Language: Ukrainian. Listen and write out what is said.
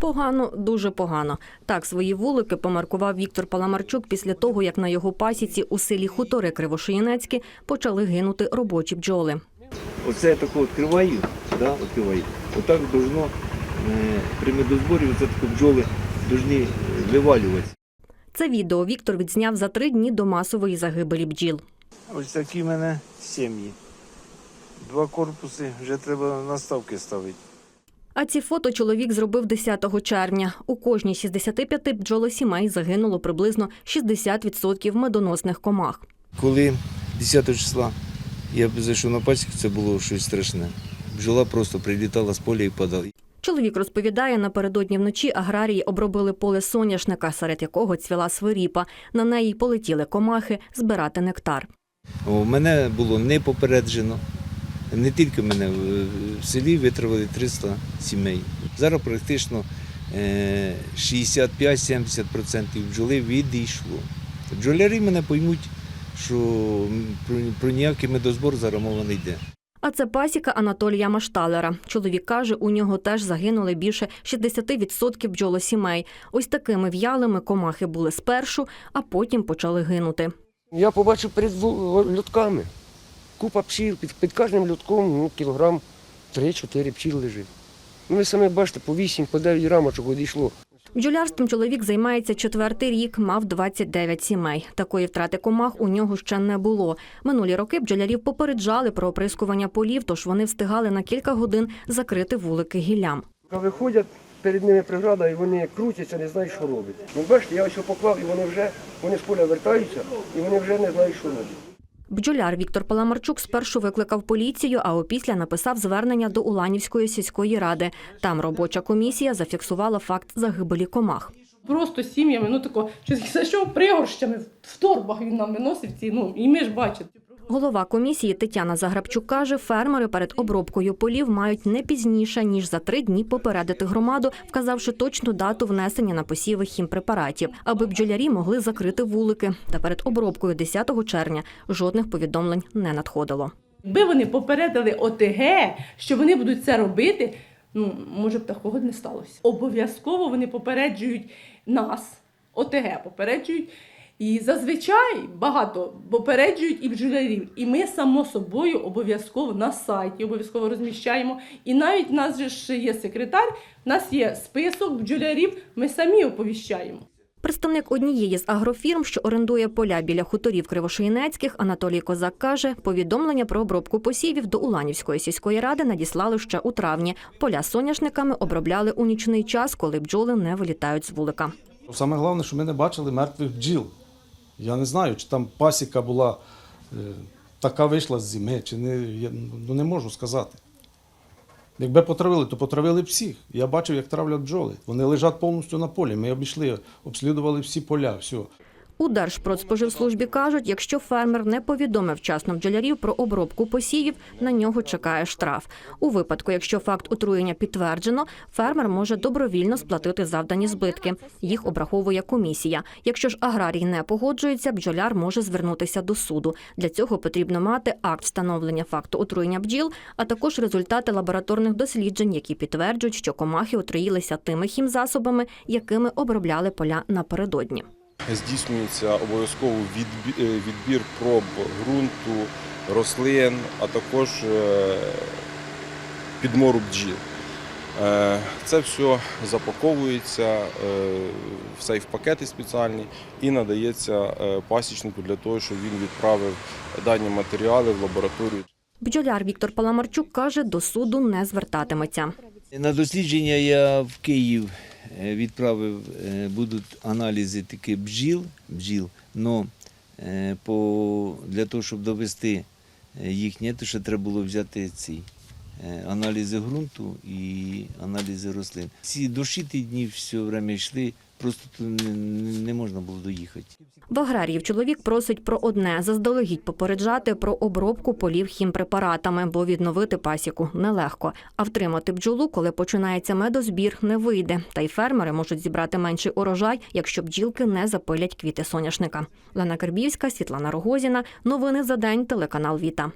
Погано, дуже погано. Так свої вулики помаркував Віктор Паламарчук після того, як на його пасіці у селі Хутори Кривошиєнецьке почали гинути робочі бджоли. Оце я тако відкриваю, да, відкриваю. Отак должно е, при медозборі оце тако бджоли повинні вивалюватися. Це відео Віктор відзняв за три дні до масової загибелі бджіл. Ось такі в мене сім'ї. Два корпуси, вже треба наставки ставити. А ці фото чоловік зробив 10 червня. У кожній 65 бджолосімей загинуло приблизно 60% медоносних комах. Коли 10 числа я зайшов на пасіку, це було щось страшне. Бджола просто прилітала з поля і падала. Чоловік розповідає, напередодні вночі аграрії обробили поле соняшника, серед якого цвіла свиріпа. На неї полетіли комахи збирати нектар. О, мене було не попереджено. Не тільки мене, в- селі витравили 300 сімей. Зараз практично е, 65-70% бджоли відійшло. Бджолярі мене поймуть, що про, ніякий медозбор зараз мова не йде. А це пасіка Анатолія Машталера. Чоловік каже, у нього теж загинули більше 60% бджолосімей. Ось такими в'ялими комахи були спершу, а потім почали гинути. Я побачив перед льотками. Купа пчіл, під, під кожним льотком ну, кілограм 3-4 пчіл лежить. Ну, ви самі бачите, по 8, по 9 рамочок одійшло. Бджолярством чоловік займається четвертий рік, мав 29 сімей. Такої втрати комах у нього ще не було. Минулі роки бджолярів попереджали про оприскування полів, тож вони встигали на кілька годин закрити вулики гіллям. Виходять, перед ними преграда, і вони крутяться, не знають, що робити. Ну, бачите, я ось поклав, і вони вже вони з поля вертаються, і вони вже не знають, що робити. Бджоляр Віктор Паламарчук спершу викликав поліцію, а опісля написав звернення до Уланівської сільської ради. Там робоча комісія зафіксувала факт загибелі комах. Просто сім'ями, ну тако, чи за що пригорщами в торбах він нам виносив ці, ну і ми ж бачимо. Голова комісії Тетяна Заграбчук каже, фермери перед обробкою полів мають не пізніше ніж за три дні попередити громаду, вказавши точну дату внесення на посіви хімпрепаратів, аби бджолярі могли закрити вулики. Та перед обробкою 10 червня жодних повідомлень не надходило. Якби вони попередили ОТГ, що вони будуть це робити, ну може б такого не сталося. Обов'язково вони попереджують нас, ОТГ попереджують. І зазвичай багато попереджують і бджолярів. І ми само собою обов'язково на сайті обов'язково розміщаємо. І навіть в нас же ж є секретар, в нас є список бджолярів, ми самі оповіщаємо. Представник однієї з агрофірм, що орендує поля біля хуторів Кривошиїнецьких, Анатолій Козак каже, повідомлення про обробку посівів до Уланівської сільської ради надіслали ще у травні. Поля соняшниками обробляли у нічний час, коли бджоли не вилітають з вулика. Саме головне, що ми не бачили мертвих бджіл. Я не знаю, чи там пасіка була е, така вийшла з зими, чи не, я, ну, не можу сказати. Якби потравили, то потравили всіх. Я бачив, як травлять бджоли. Вони лежать повністю на полі. Ми обійшли, обслідували всі поля, все. У Держпродспоживслужбі кажуть, якщо фермер не повідомив вчасно бджолярів про обробку посівів, на нього чекає штраф. У випадку, якщо факт отруєння підтверджено, фермер може добровільно сплатити завдані збитки. Їх обраховує комісія. Якщо ж аграрій не погоджується, бджоляр може звернутися до суду. Для цього потрібно мати акт встановлення факту отруєння бджіл, а також результати лабораторних досліджень, які підтверджують, що комахи отруїлися тими хімзасобами, якими обробляли поля напередодні. Здійснюється обов'язково е, відбір проб ґрунту, рослин, а також е, підмору бджіл. Е, Це все запаковується в сейф-пакети спеціальні і надається пасічнику для того, щоб він відправив дані матеріали в лабораторію. Бджоляр Віктор Паламарчук каже, до суду не звертатиметься. На дослідження я в Київ відправив, е, будуть аналізи таки бджіл, бджіл, но е, по, для того, щоб довести е, їхнє, то ще треба було взяти ці е, аналізи ґрунту і аналізи рослин. Ці до дні все время йшли, просто не, можна було доїхати. В аграріїв чоловік просить про одне – заздалегідь попереджати про обробку полів хімпрепаратами, бо відновити пасіку нелегко. А втримати бджолу, коли починається медозбір, не вийде. Та й фермери можуть зібрати менший урожай, якщо бджілки не запилять квіти соняшника. Лена Карбівська, Світлана Рогозіна. Новини за день. Телеканал Віта.